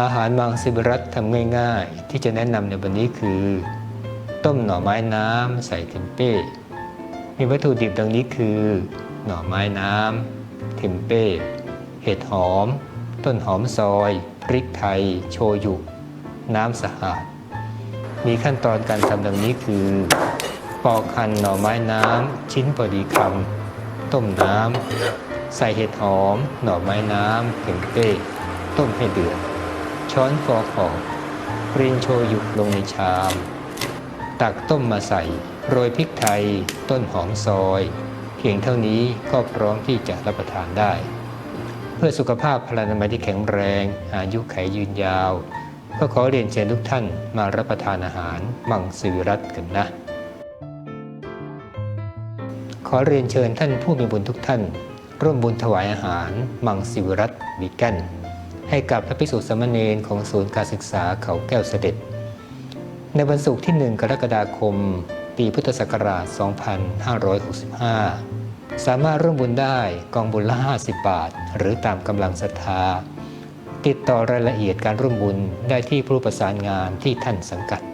อาหารมังสวิรัตทำง่ายๆ ที่จะแนะนำในวันนี้คือ ต้มหน่อไม้น้ำใส่เทมเป้ มีวัตถุดิบดังนี้คือ หน่อไม้น้ำเทมเป้ เห็ดหอม ต้นหอมซอย พริกไทย โชยุ น้ำสะอาด มีขั้นตอนการทำดังนี้คือ ปอกหั่นหน่อไม้น้ำชิ้นพอดีคำต้มน้ำใส่เห็ดหอม หน่อไม้น้ำเทมเป้ ต้มให้เดือด ช้อนฟอกออกรินโชยุลงในชาม ตักต้มมาใส่ โรยพริกไทย ต้นหอมซอย เพียงเท่านี้ก็พร้อมที่จะรับประทานได้ เพื่อสุขภาพพลานามัยที่แข็งแรง อายุไขยืนยาว ก็ขอเรียนเชิญทุกท่านมารับประทานอาหารมังสวิรัตกันนะ ขอเรียนเชิญท่านผู้มีบุญทุกท่าน ร่วมบุญถวายอาหารมังสวิรัตวิกัน ให้กับพระภิกษุสามเณรของศูนย์การศึกษาเขาแก้วเสด็จ ในวันศุกร์ที่ 1 กรกฎาคม ปีพุทธศักราช 2565 สามารถร่วมบุญได้กองบุญละ 50 บาท หรือตามกำลังศรัทธา ติดต่อรายละเอียดการร่วมบุญได้ที่ผู้ประสานงานที่ท่านสังกัด